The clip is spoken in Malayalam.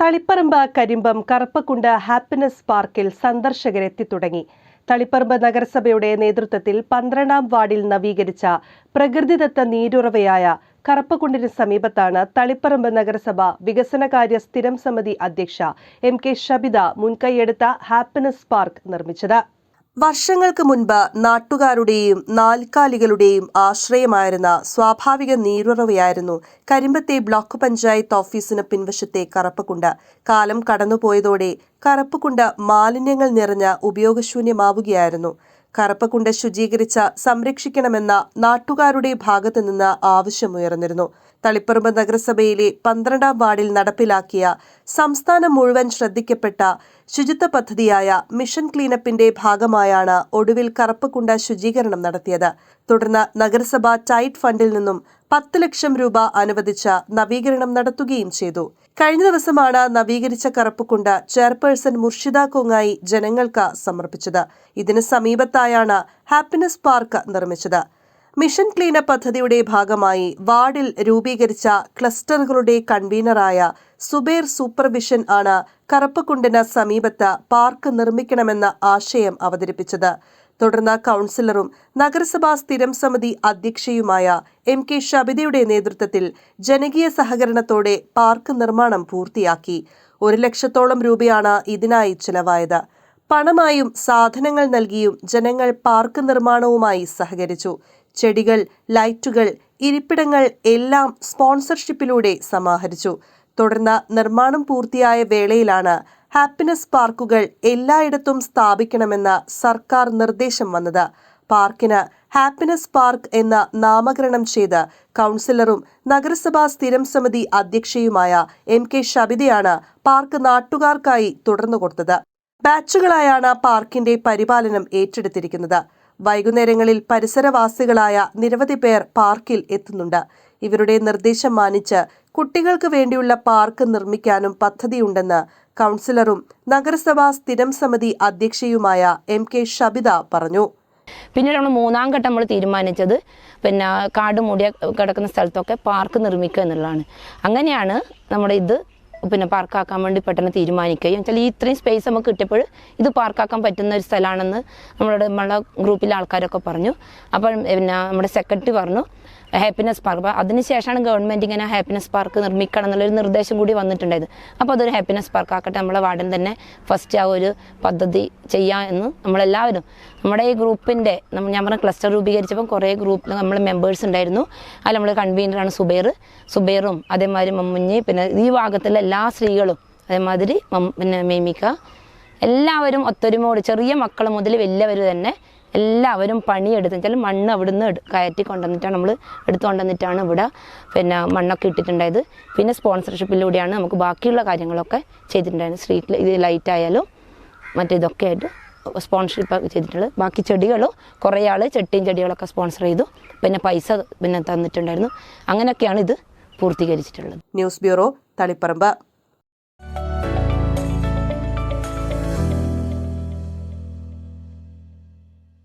തളിപ്പറമ്പ് കരിമ്പം കറുപ്പക്കുണ്ട് ഹാപ്പിനെസ് പാർക്കിൽ സന്ദർശകരെത്തി തുടങ്ങി. തളിപ്പറമ്പ് നഗരസഭയുടെ നേതൃത്വത്തിൽ പന്ത്രണ്ടാം വാർഡിൽ നവീകരിച്ച പ്രകൃതിദത്ത നീരുറവയായ കറുപ്പക്കുണ്ടിന് സമീപത്താണ് തളിപ്പറമ്പ് നഗരസഭ വികസനകാര്യ സ്ഥിരം സമിതി അധ്യക്ഷ എം കെ ഷബിത മുൻകൈയെടുത്ത ഹാപ്പിനെസ് പാർക്ക് നിർമ്മിച്ചത്. വർഷങ്ങൾക്ക് മുൻപ് നാട്ടുകാരുടെയും നാൽക്കാലികളുടെയും ആശ്രയമായിരുന്ന സ്വാഭാവിക നീരുറവയായിരുന്നു കരിമ്പത്തെ ബ്ലോക്ക് പഞ്ചായത്ത് ഓഫീസിന് പിൻവശത്തെ കറപ്പക്കുണ്ട് കാലം കടന്നുപോയതോടെ കറപ്പക്കുണ്ട് മാലിന്യങ്ങൾ നിറഞ്ഞ ഉപയോഗശൂന്യമാവുകയായിരുന്നു. കറപ്പക്കുണ്ട് ശുചീകരിച്ച സംരക്ഷിക്കണമെന്ന നാട്ടുകാരുടെ ഭാഗത്തു നിന്ന് ആവശ്യമുയർന്നിരുന്നു. തളിപ്പറമ്പ് നഗരസഭയിലെ പന്ത്രണ്ടാം വാർഡിൽ നടപ്പിലാക്കിയ സംസ്ഥാനം മുഴുവൻ ശ്രദ്ധിക്കപ്പെട്ട ശുചിത്വ പദ്ധതിയായ മിഷൻ ക്ലീനപ്പിന്റെ ഭാഗമായാണ് ഒടുവിൽ കറുപ്പക്കുണ്ട ശുചീകരണം നടത്തിയത്. തുടർന്ന് നഗരസഭ ടൈറ്റ് ഫണ്ടിൽ നിന്നും പത്ത് ലക്ഷം രൂപ അനുവദിച്ച നവീകരണം നടത്തുകയും ചെയ്തു. കഴിഞ്ഞ ദിവസമാണ് നവീകരിച്ച കറുപ്പക്കുണ്ട് ചെയർപേഴ്സൺ മുർഷിദ കൊങ്ങായി ജനങ്ങൾക്ക് സമർപ്പിച്ചത്. ഇതിന് സമീപത്തായാണ് ഹാപ്പിനെസ് പാർക്ക് നിർമ്മിച്ചത്. മിഷൻ ക്ലീനപ്പ് പദ്ധതിയുടെ ഭാഗമായി വാർഡിൽ രൂപീകരിച്ച ക്ലസ്റ്ററുകളുടെ കൺവീനറായ സുബേർ സൂപ്പർവിഷൻ ആണ് കറപ്പക്കുണ്ടിന് സമീപത്ത് പാർക്ക് നിർമ്മിക്കണമെന്ന ആശയം അവതരിപ്പിച്ചത്. തുടർന്ന് കൗൺസിലറും നഗരസഭാ സ്ഥിരം സമിതി അധ്യക്ഷയുമായ എം കെ ഷബിതയുടെ നേതൃത്വത്തിൽ ജനകീയ സഹകരണത്തോടെ പാർക്ക് നിർമ്മാണം പൂർത്തിയാക്കി. ഒരു ലക്ഷത്തോളം രൂപയാണ് ഇതിനായി ചിലവായത്. പണമായും സാധനങ്ങൾ നൽകിയും ജനങ്ങൾ പാർക്ക് നിർമ്മാണവുമായി സഹകരിച്ചു. ചെടികൾ ലൈറ്റുകൾ ഇരിപ്പിടങ്ങൾ എല്ലാം സ്പോൺസർഷിപ്പിലൂടെ സമാഹരിച്ചു. തുടർന്ന് നിർമ്മാണം പൂർത്തിയായ വേളയിലാണ് ഹാപ്പിനെസ് പാർക്കുകൾ എല്ലായിടത്തും സ്ഥാപിക്കണമെന്ന സർക്കാർ നിർദ്ദേശം വന്നത്. പാർക്കിന് ഹാപ്പിനെസ് പാർക്ക് എന്ന നാമകരണം ചെയ്ത് കൗൺസിലറും നഗരസഭാ സ്ഥിരം സമിതി അധ്യക്ഷയുമായ എം കെ ഷബിതയാണ് പാർക്ക് നാട്ടുകാർക്കായി തുടർന്നു കൊടുത്തത് ബാച്ചുകളായാണ് പാർക്കിന്റെ പരിപാലനം ഏറ്റെടുത്തിരിക്കുന്നത്. വൈകുന്നേരങ്ങളിൽ പരിസരവാസികളായ നിരവധി പേർ പാർക്കിൽ എത്തുന്നുണ്ട്. ഇവരുടെ നിർദ്ദേശം മാനിച്ച് കുട്ടികൾക്ക് വേണ്ടിയുള്ള പാർക്ക് നിർമ്മിക്കാനും പദ്ധതിയുണ്ടെന്ന് കൗൺസിലറും നഗരസഭാ സ്ഥിരം സമിതി അധ്യക്ഷയുമായ എം കെ ഷബിത പറഞ്ഞു. പിന്നീട് നമ്മൾ മൂന്നാം ഘട്ടം നമ്മൾ തീരുമാനിച്ചത്. പിന്നെ കാട് മൂടിയ കിടക്കുന്ന സ്ഥലത്തൊക്കെ പാർക്ക് നിർമ്മിക്കുക എന്നുള്ളതാണ്. അങ്ങനെയാണ് നമ്മുടെ ഇത് പിന്നെ പാർക്കാക്കാൻ വേണ്ടി പെട്ടെന്ന് തീരുമാനിക്കുകയും വെച്ചാൽ ഈ ഇത്രയും സ്പേസ് നമുക്ക് കിട്ടിയപ്പോൾ ഇത് പാർക്കാക്കാൻ പറ്റുന്ന ഒരു സ്ഥലമാണെന്ന് നമ്മളോട് നമ്മളെ ഗ്രൂപ്പിലെ ആൾക്കാരൊക്കെ പറഞ്ഞു. അപ്പം പിന്നെ നമ്മുടെ സെക്രട്ടറി പറഞ്ഞു ഹാപ്പിനെസ് പാർക്ക് അപ്പോൾ അതിനുശേഷമാണ് ഗവൺമെന്റ് ഇങ്ങനെ ഹാപ്പിനെസ് പാർക്ക് നിർമ്മിക്കണം എന്നുള്ളൊരു നിർദ്ദേശം കൂടി വന്നിട്ടുണ്ടായത്. അപ്പോൾ അതൊരു ഹാപ്പിനെസ് പാർക്ക് ആക്കട്ടെ നമ്മളെ വാർഡിൽ തന്നെ ഫസ്റ്റ് ആ ഒരു പദ്ധതി ചെയ്യാം എന്ന് നമ്മളെല്ലാവരും. നമ്മുടെ ഈ ഗ്രൂപ്പിന്റെ നമ്മൾ ഞാൻ പറഞ്ഞ ക്ലസ്റ്റർ രൂപീകരിച്ചപ്പോൾ കുറേ ഗ്രൂപ്പിൽ നമ്മൾ മെമ്പേഴ്സ് ഉണ്ടായിരുന്നു. അതിൽ നമ്മൾ കൺവീനറാണ് സുബൈർ. സുബൈറും അതേമാതിരി മമ്മുഞ്ഞി പിന്നെ ഈ ഭാഗത്തുള്ള എല്ലാ സ്ത്രീകളും അതേമാതിരി പിന്നെ മേമിക്ക എല്ലാവരും ഒത്തൊരുമോട് ചെറിയ മക്കൾ മുതൽ വലിയവർ തന്നെ എല്ലാവരും പണിയെടുത്ത് വെച്ചാൽ മണ്ണ് അവിടുന്ന് കയറ്റി കൊണ്ടുവന്നിട്ടാണ് നമ്മൾ എടുത്തു കൊണ്ടുവന്നിട്ടാണ് ഇവിടെ പിന്നെ മണ്ണൊക്കെ ഇട്ടിട്ടുണ്ടായത്. പിന്നെ സ്പോൺസർഷിപ്പിലൂടെയാണ് നമുക്ക് ബാക്കിയുള്ള കാര്യങ്ങളൊക്കെ ചെയ്തിട്ടുണ്ടായിരുന്നത്. സ്ട്രീറ്റിൽ ഇത് ലൈറ്റ് ആയാലും മറ്റേതൊക്കെ ആയിട്ട് സ്പോൺസർഷിപ്പ് ചെയ്തിട്ടുള്ളത്. ബാക്കി ചെടികളും കുറേ ആൾ ചെട്ടിയും ചെടികളൊക്കെ സ്പോൺസർ ചെയ്തു. പിന്നെ പൈസ പിന്നെ തന്നിട്ടുണ്ടായിരുന്നു. അങ്ങനെയൊക്കെയാണ് ഇത് പൂർത്തീകരിച്ചിട്ടുള്ളത്. News bureau Taliparamba.